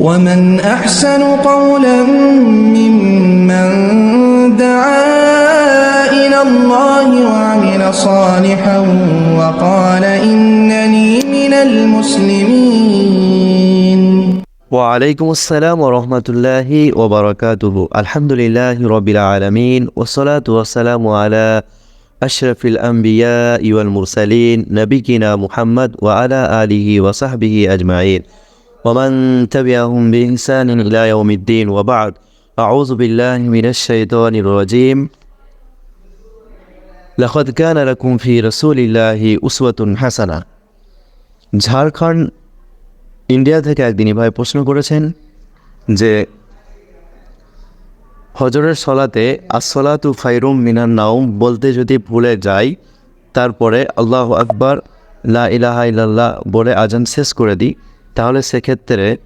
ومن أحسن قولا ممن دعا إلى الله وعمل صالحا وقال إنني من المسلمين. وعليكم السلام ورحمة الله وبركاته. الحمد لله رب العالمين والصلاة والسلام على أشرف الأنبياء والمرسلين نبينا محمد وعلى آله وصحبه أجمعين. আজমাইন ওমান তাবিআহুম বিইহসান ইলা ইয়াউমিদ্দিন ওয়া বা'দ আউযু বিল্লাহি মিনাশ শাইতানির রাজীম লাকাদ কানা লাকুম ফি রাসূলিল্লাহি উসওয়াতুন হাসানাহ ঝাড়খণ্ড, ইন্ডিয়া থেকে একদিনই ভাই প্রশ্ন করেছেন যে, হজরের সলাতে আসলাতু ফাইরুম মিনান নাউম বলতে যদি ভুলে যাই, তারপরে আল্লাহ আকবার, লা ইলাহা ইল্লাল্লাহ বলে আজান শেষ করে দিই। তাহলে সেক্ষেত্রে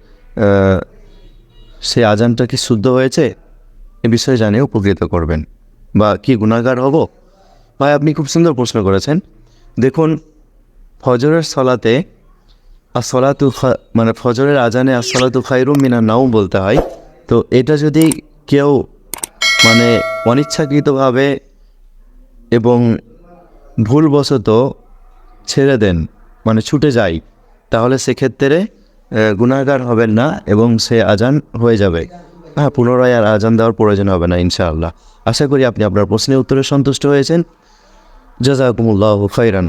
সে আজানটা কি শুদ্ধ হয়েছে? এ বিষয়ে জানিয়ে উপকৃত করবেন। বা কি গুণাগার হব? ভাই, আপনি খুব সুন্দর প্রশ্ন করেছেন। দেখুন, ফজরের সলাতে আসলাতু খা- মানে ফজরের আজানে আসলাতু খাইরুম মিনা নাও বলতে হয়। তো এটা যদি কেউ মানে অনিচ্ছাকৃতভাবে এবং ভুলবশত ছেড়ে দেন মানে ছুটে যায় তাহলে সেক্ষেত্রে গুণাগার হবেন না এবং সে আজান হয়ে যাবে। হ্যাঁ পুনরায় আর আজান দেওয়ার প্রয়োজন হবে না, ইনশাআল্লাহ। আশা করি আপনি আপনার প্রশ্নের উত্তরে সন্তুষ্ট হয়েছেন। জাজাকুমুল্লাহ খৈরান